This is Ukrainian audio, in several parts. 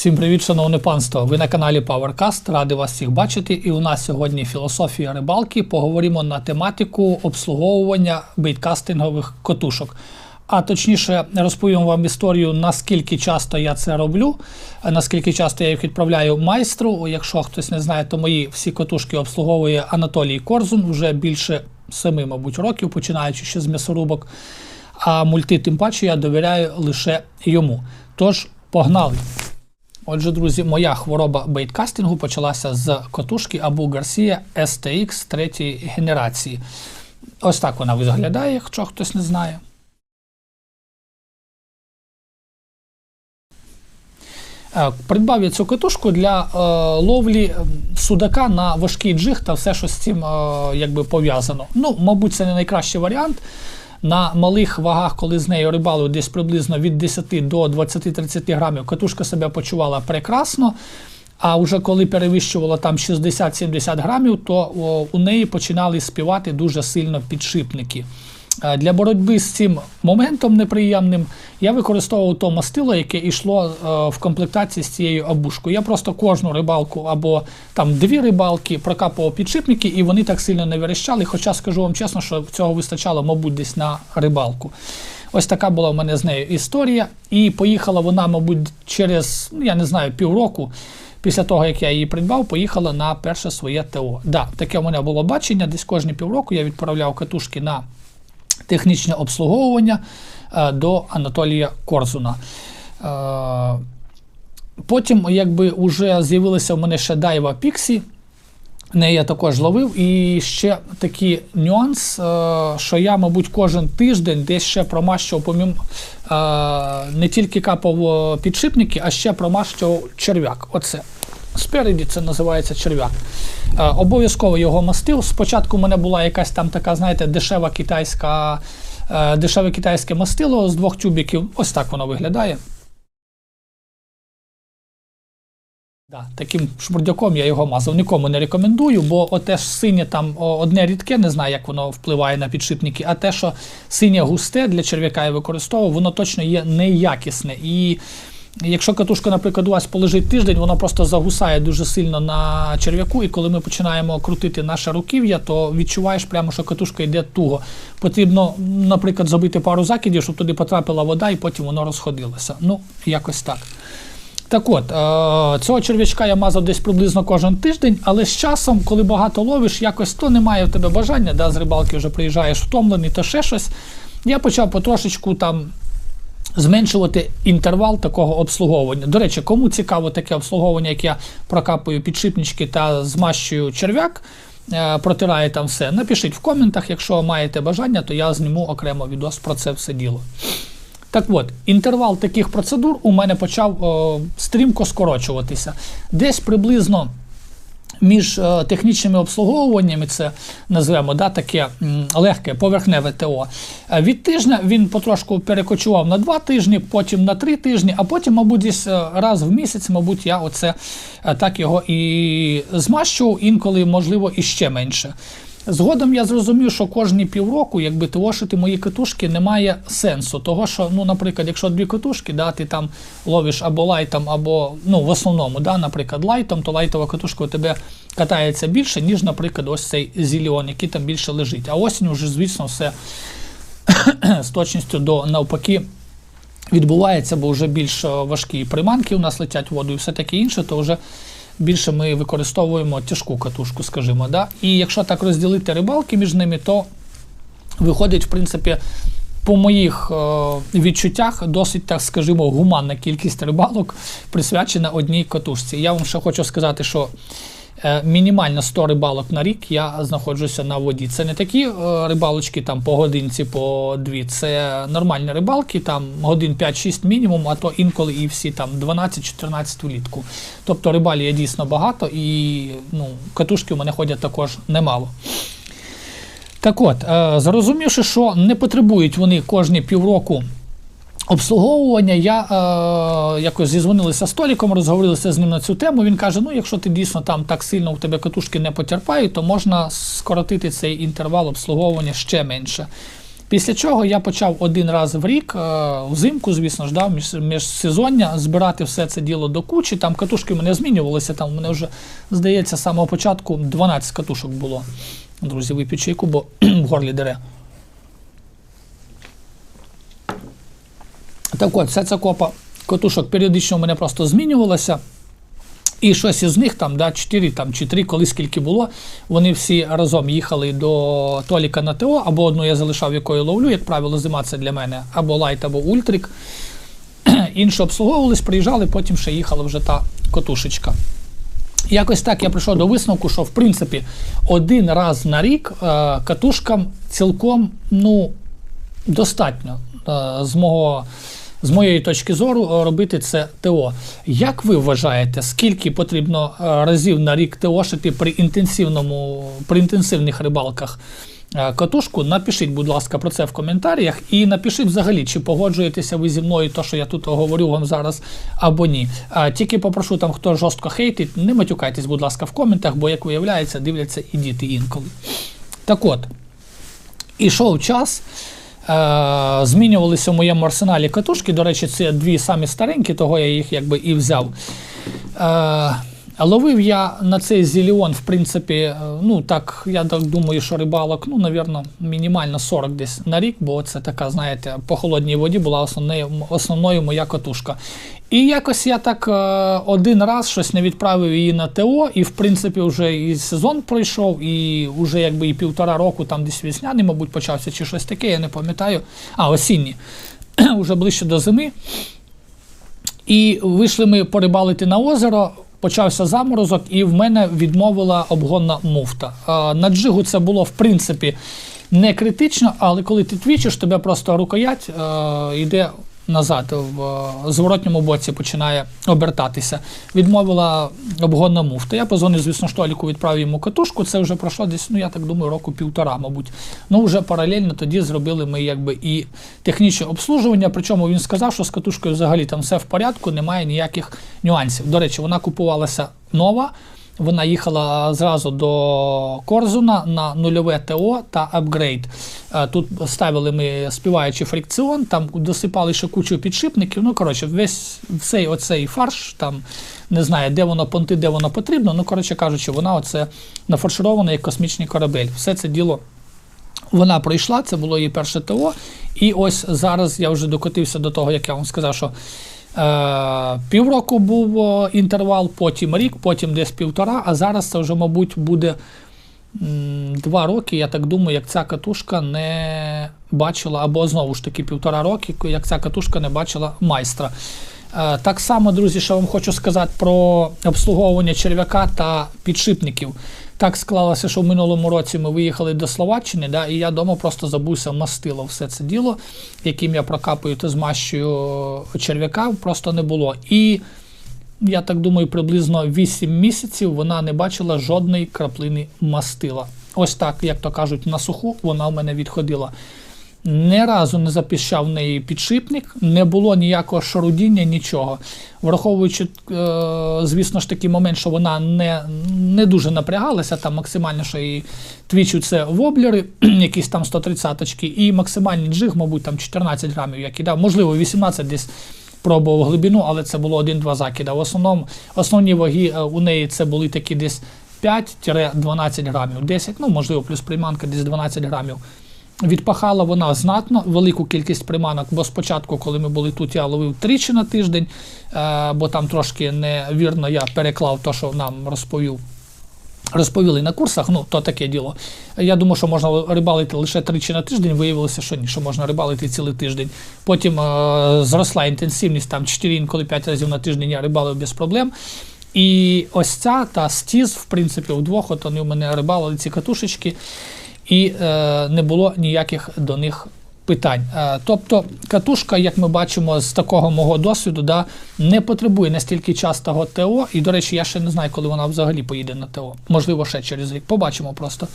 Всім привіт, шановне панство! Ви на каналі PowerCast. Радий вас всіх бачити. І у нас сьогодні філософія рибалки. Поговоримо на тематику обслуговування бейткастингових котушок. А точніше, розповім вам історію, наскільки часто я це роблю, наскільки часто я їх відправляю майстру. Якщо хтось не знає, то мої всі котушки обслуговує Анатолій Корзун вже більше семи, мабуть, років, починаючи ще з м'ясорубок. А мульти, тим паче, я довіряю лише йому. Тож, погнали! Отже, друзі, моя хвороба бейткастингу почалася з котушки Абу Гарсія STX третьої генерації. Ось так вона виглядає, якщо хтось не знає. Е, Придбав я цю катушку для е, ловлі судака на важкий джиг та все, що з цим е, якби пов'язано. Ну, мабуть, це не найкращий варіант. На малих вагах, коли з нею рибали десь приблизно від 10 до 20-30 грамів, катушка себе почувала прекрасно. А вже коли перевищувала там 60-70 грамів, то о, у неї починали співати дуже сильно підшипники. Для боротьби з цим моментом неприємним я використовував то мастило, яке йшло е, в комплектації з цією абушкою. Я просто кожну рибалку або там дві рибалки прокапував підшипники, і вони так сильно не верещали. Хоча скажу вам чесно, що цього вистачало, мабуть, десь на рибалку. Ось така була в мене з нею історія. І поїхала вона, мабуть, через ну, я не знаю, півроку. Після того, як я її придбав, поїхала на перше своє ТО. Да, таке у мене було бачення. Десь кожні півроку я відправляв катушки на технічне обслуговування е, до Анатолія Корзуна. Е, Потім, якби вже з'явилися в мене ще Дайва Піксі. Неї я також ловив. І ще такий нюанс, е, що я, мабуть, кожен тиждень десь ще промащував, помім, не тільки капав підшипники, а ще промащував черв'як. Оце. Спереді це називається черв'як. Е, Обов'язково його мастив. Спочатку в мене була якась там така, знаєте, дешева китайська, е, дешеве китайське мастило з двох тюбіків. Ось так воно виглядає. Да, таким шмурдяком я його мазав. Нікому не рекомендую, бо оте ж синє там одне рідке, не знаю, як воно впливає на підшипники, а те, що синє густе для черв'яка я використовував, воно точно є неякісне. І якщо катушка, наприклад, у вас полежить тиждень, воно просто загусає дуже сильно на черв'яку, і коли ми починаємо крутити наше руків'я, то відчуваєш прямо, що катушка йде туго. Потрібно, наприклад, зробити пару закидів, щоб туди потрапила вода, і потім воно розходилося. Ну, якось так. Так от, е, цього черв'ячка я мазав десь приблизно кожен тиждень, але з часом, коли багато ловиш, якось то немає в тебе бажання, да, з рибалки вже приїжджаєш втомлений, то ще щось. Я почав потрошечку там зменшувати інтервал такого обслуговування. До речі, кому цікаво таке обслуговування, як я прокапую підшипнички та змащую черв'як, е, протираю там все, напишіть в коментах, якщо маєте бажання, то я зніму окремо відос про це все діло. Так от, інтервал таких процедур у мене почав о, стрімко скорочуватися. Десь приблизно між е, технічними обслуговуваннями, це назвемо да, таке легке поверхневе ТО. Е, Від тижня він потрошку перекочував на два тижні, потім на три тижні, а потім, мабуть, десь е, раз в місяць, мабуть, я оце так його і змащував, інколи, можливо, і ще менше. Згодом я зрозумів, що кожні півроку, якби тошити мої катушки немає сенсу. Того, що, ну, наприклад, якщо дві катушки, да, ти там ловиш або лайтом, або ну, в основному, да, наприклад, лайтом, то лайтова катушка у тебе катається більше, ніж, наприклад, ось цей зіліон, який там більше лежить. А осінь вже, звісно, все з точністю до навпаки. Відбувається, бо вже більш е, важкі приманки у нас летять в воду і все таке інше, то вже більше ми використовуємо тяжку катушку, скажімо. Да? І якщо так розділити рибалки між ними, то виходить, в принципі, по моїх е, відчуттях досить, так скажімо, гуманна кількість рибалок присвячена одній катушці. Я вам ще хочу сказати, що мінімально 100 рибалок на рік я знаходжуся на воді. Це не такі е, рибалочки там по годинці, по дві. Це нормальні рибалки, там годин 5-6 мінімум, а то інколи і всі там 12-14 влітку. Тобто рибалі є дійсно багато і ну, катушки у мене ходять також немало. Так от, е, зрозумівши, що не потребують вони кожні півроку обслуговування, я е, якось зізвонилися з Толіком, розговорилися з ним на цю тему. Він каже: ну, якщо ти дійсно там так сильно у тебе катушки не потерпають, то можна скоротити цей інтервал обслуговування ще менше. Після чого я почав один раз в рік, е, взимку, звісно ж, да, між, міжсезоння, збирати все це діло до кучі. Там катушки в мене змінювалися. Там у мене вже, здається, з самого початку 12 катушок було. Друзі, вип'ю чайку, бо в горлі дере. Так от, вся ця копа катушок періодично у мене просто змінювалася. І щось із них, там, да, 4 там, чи 3, коли скільки було, вони всі разом їхали до Толіка на ТО, або одну я залишав, якою ловлю, як правило, зима це для мене, або лайт, або ультрик. Інші обслуговувались, приїжджали, потім ще їхала вже та котушечка. Якось так я прийшов до висновку, що в принципі один раз на рік е, катушкам цілком ну, достатньо е, з мого. З моєї точки зору, е, робити це ТО. Як ви вважаєте, скільки потрібно е, разів на рік ТОшити при інтенсивному, при інтенсивних рибалках е, катушку? Напишіть, будь ласка, про це в коментарях. І напишіть взагалі, чи погоджуєтеся ви зі мною, то, що я тут говорю вам зараз, або ні. А, Тільки попрошу там, хто жорстко хейтить, не матюкайтесь, будь ласка, в коментах, бо, як виявляється, дивляться і діти інколи. Так от, ішов час. Е, змінювалися в моєму арсеналі катушки. До речі, це дві самі старенькі, того я їх якби і взяв. Е, ловив я на цей зіліон, в принципі, е, ну так, я так думаю, що рибалок, ну, навірно, мінімально 40 десь на рік, бо це така, знаєте, по холодній воді була основною, основною моя катушка. І якось я так е, один раз щось не відправив її на ТО, і в принципі вже і сезон пройшов, і вже якби і півтора року, там десь весняний, мабуть, почався чи щось таке, я не пам'ятаю. А, осінній, уже ближче до зими. І вийшли ми порибалити на озеро. Почався заморозок, і в мене відмовила обгонна муфта. На джигу це було в принципі не критично, але коли ти твічиш, тебе просто рукоять е, йде назад в е, зворотньому боці починає обертатися. Відмовила обгонна муфта. Я позвонив, звісно, штоліку, відправив йому катушку. Це вже пройшло десь, ну я так думаю, року півтора, мабуть. Ну вже паралельно тоді зробили ми якби і технічне обслужування. Причому він сказав, що з катушкою взагалі там все в порядку, немає ніяких нюансів. До речі, вона купувалася нова. Вона їхала зразу до Корзуна на нульове ТО та апгрейд. Е, тут ставили ми співаючи фрикціон, там досипали ще кучу підшипників. Ну, коротше, весь цей оцей фарш, там не знаю, де воно понти, де воно потрібно. Ну, коротше кажучи, вона оце нафарширована як космічний корабель. Все це діло. Вона пройшла, це було її перше ТО. І ось зараз я вже докотився до того, як я вам сказав, що півроку був інтервал, потім рік, потім десь півтора, а зараз це вже, мабуть, буде два роки, я так думаю, як ця катушка не бачила, або знову ж таки півтора роки, як ця катушка не бачила майстра. Е, так само, друзі, що вам хочу сказати про обслуговування черв'яка та підшипників. Так склалося, що в минулому році ми виїхали до Словаччини, да, і я вдома просто забувся мастило все це діло, яким я прокапую та змащую черв'яка, просто не було. І я так думаю, приблизно 8 місяців вона не бачила жодної краплини мастила. Ось так, як то кажуть, на суху вона в мене відходила. Ні разу не запіщав в неї підшипник, не було ніякого шарудіння, нічого. Враховуючи, е, звісно ж, такий момент, що вона не не дуже напрягалася, там максимально, що її твічуть це воблери, якісь там 130-очки, і максимальний джиг, мабуть, там 14 грамів я кидав, можливо, 18 десь пробував глибину, але це було 1-2 закида. В основному основні ваги е, у неї це були такі десь 5-12 грамів, 10, ну можливо, плюс приманка десь 12 грамів. Відпахала вона знатно велику кількість приманок, бо спочатку, коли ми були тут, я ловив тричі на тиждень, е, бо там трошки невірно я переклав те, що нам розповів. Розповіли на курсах, ну то таке діло. Я думаю, що можна рибалити лише тричі на тиждень, виявилося, що ні, що можна рибалити цілий тиждень. Потім е, зросла інтенсивність, там 4 інколи 5 разів на тиждень я рибалив без проблем. І ось ця та стіз, в принципі, вдвох, от вони у мене рибалили ці катушечки і е, не було ніяких до них питань. Е, тобто катушка, як ми бачимо з такого мого досвіду, да, не потребує настільки частого ТО. І, до речі, я ще не знаю, коли вона взагалі поїде на ТО. Можливо, ще через рік. Побачимо просто.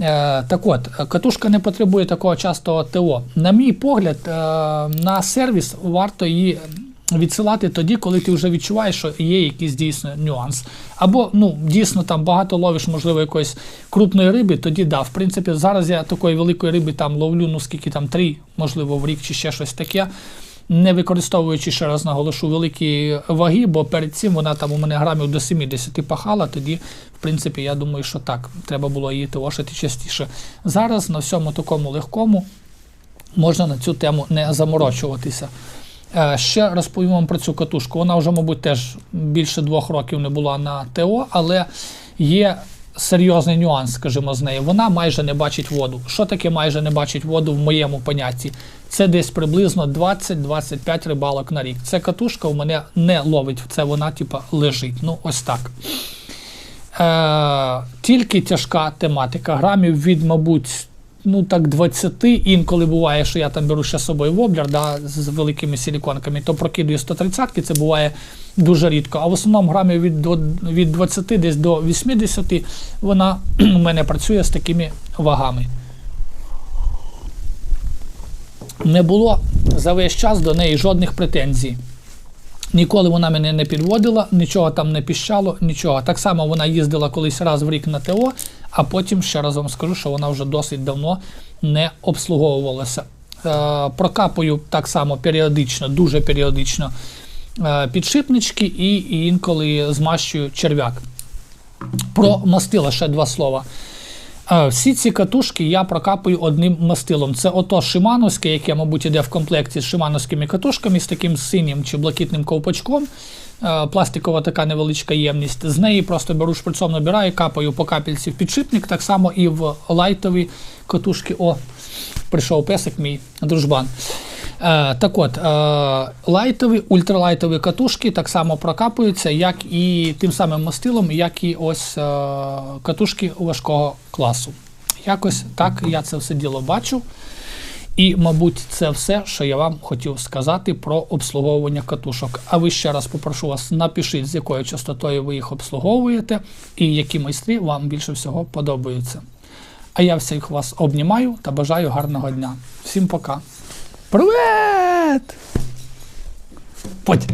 Е, так от, катушка не потребує такого частого ТО. На мій погляд, на сервіс варто її відсилати тоді, коли ти вже відчуваєш, що є якийсь дійсно нюанс. Або ну, дійсно там багато ловиш, можливо, якоїсь крупної риби, тоді да. В принципі, зараз я такої великої риби там ловлю, ну скільки там три, можливо, в рік чи ще щось таке. Не використовуючи ще раз наголошу великі ваги, бо перед цим вона там у мене грамів до 70 пахала. Тоді, в принципі, я думаю, що так, треба було її тивошити частіше. Зараз на всьому такому легкому можна на цю тему не заморочуватися. Е, Ще розповім вам про цю катушку. Вона вже, мабуть, теж більше двох років не була на ТО, але є серйозний нюанс, скажімо, з нею. Вона майже не бачить воду. Що таке майже не бачить воду в моєму понятті? Це десь приблизно 20-25 рибалок на рік. Це катушка у мене не ловить, це вона, типа, лежить. Ну, ось так. Е, тільки тяжка тематика. Грамів від, мабуть, ну так 20. Інколи буває, що я там беру ще з собою воблер да, з великими силіконками, то прокидую 130 це буває дуже рідко. А в основному грамів від, від 20 десь до 80 вона у мене працює з такими вагами. Не було за весь час до неї жодних претензій. Ніколи вона мене не підводила, нічого там не піщало, нічого. Так само вона їздила колись раз в рік на ТО, а потім ще раз вам скажу, що вона вже досить давно не обслуговувалася. Е, прокапую так само періодично, дуже періодично е, підшипнички і, інколи змащую черв'як. Про мастила ще два слова. Е, Всі ці катушки я прокапую одним мастилом. Це ото шимановське, яке, мабуть, іде в комплекті з шимановськими катушками, з таким синім чи блакитним ковпачком. Е, Пластикова така невеличка ємність. З неї просто беру шприцом, набираю, капаю по капельці в підшипник, так само і в лайтові катушки. О, прийшов песик мій дружбан. Е, так от, е, лайтові, ультралайтові катушки так само прокапуються, як і тим самим мастилом, як і ось е, катушки важкого класу. Якось так я це все діло бачу. І, мабуть, це все, що я вам хотів сказати про обслуговування катушок. А ви ще раз попрошу вас, напишіть, з якою частотою ви їх обслуговуєте і які майстри вам більше всього подобаються. А я всіх вас обнімаю та бажаю гарного дня. Всім пока. Привет! Подь!